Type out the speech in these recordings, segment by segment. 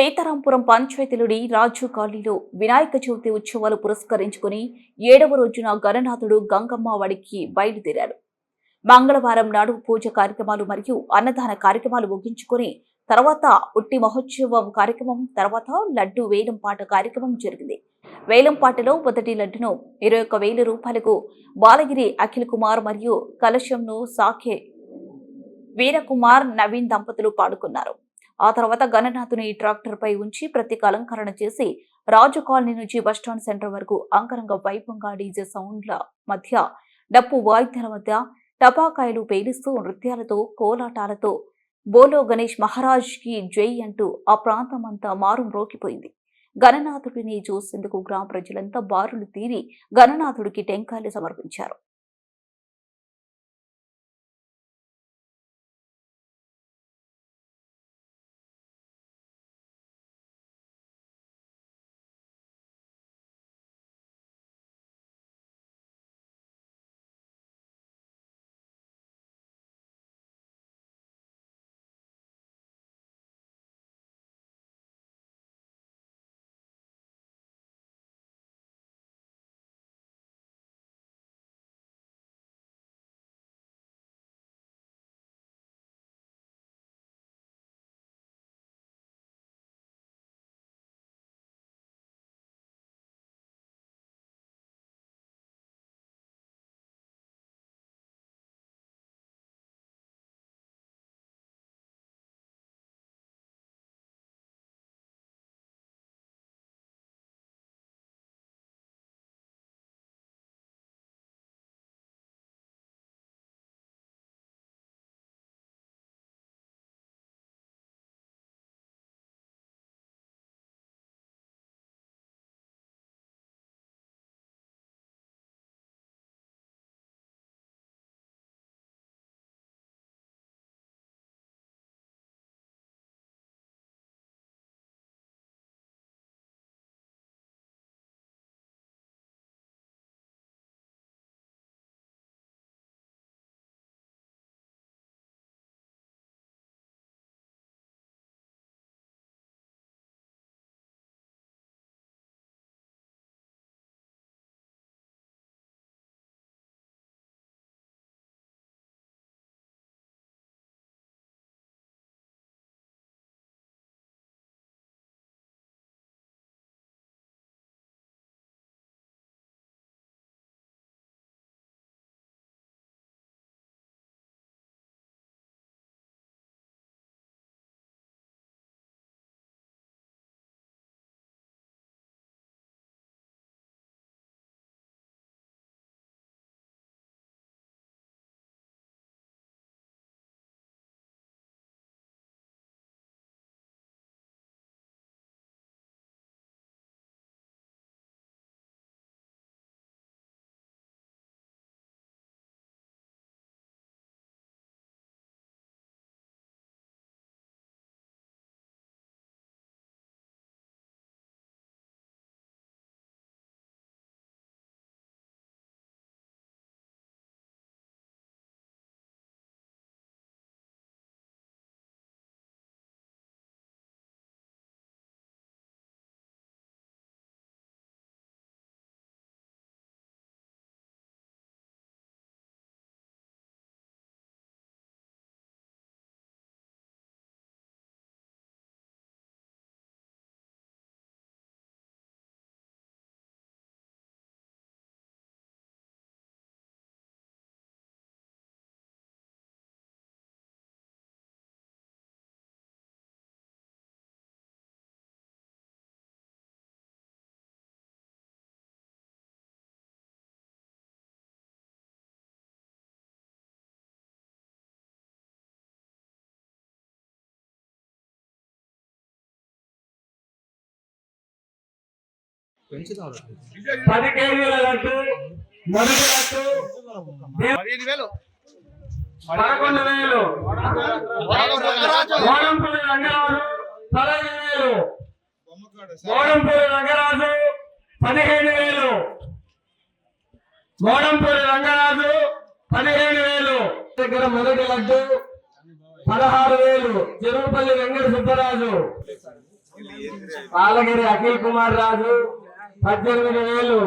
సీతారాంపురం పంచాయతీలోని రాజు కాలనీలో వినాయక చవితి ఉత్సవాలు పురస్కరించుకుని ఏడవ రోజున గణనాథుడు గంగమ్మ వాడికి బయలుదేరాడు. మంగళవారం నాడు పూజ కార్యక్రమాలు మరియు అన్నదాన కార్యక్రమాలు ముగించుకొని తర్వాత ఉట్టి మహోత్సవం కార్యక్రమం తర్వాత లడ్డు వేలంపాట కార్యక్రమం జరిగింది. వేలంపాటలో మొదటి లడ్డును ఇరవై ఒక్క వేల రూపాయలకు బాలగిరి అఖిల్ కుమార్ మరియు కలశంను సాఖే వీరకుమార్ నవీన్ దంపతులు పాడుకున్నారు. ఆ తర్వాత గణనాథుని ఈ ట్రాక్టర్పై ఉంచి ప్రత్యేక అలంకరణ చేసి రాజు కాలనీ నుంచి బస్టాండ్ సెంటర్ వరకు అంకరంగ వైభవంగా డీజే సౌండ్ల మధ్య డప్పు వాయిద్యాల మధ్య టపాకాయలు పేలిస్తూ నృత్యాలతో కోలాటాలతో బోలో గణేష్ మహారాజ్కి జై అంటూ ఆ ప్రాంతం అంతా మారు మ్రోకిపోయింది గణనాథుడిని చూసేందుకు గ్రామ ప్రజలంతా బారులు తీరి గణనాథుడికి టెంకాయలు సమర్పించారు. పది కేజీల లడ్డు మొదటి లడ్డు పదిహేను వేలు. పదకొండు వేలు రంగరాజు పదహైదు వేలు. గోడంపూడి రంగరాజు పదిహేను వేలు. గోడంపూడి రంగరాజు పదిహేను వేలు. దగ్గర మొదటి లడ్డు పదహారు వేలు. చెరువుపల్లి వెంకట సుబ్బరాజు. పాలగిరి అఖిల్ కుమార్ రాజు పద్దెనిమిది వేలు.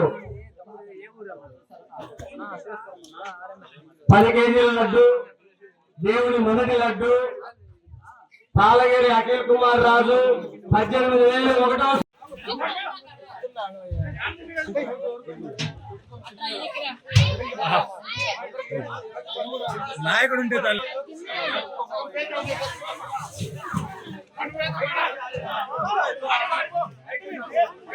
పది కేజీల లడ్డు దేవుని మొదటి లడ్డు పాలగిరి అఖిల్ కుమార్ రాజు పద్దెనిమిది వేలు ఒకటో నాయకుడు ఉంటే తల్లి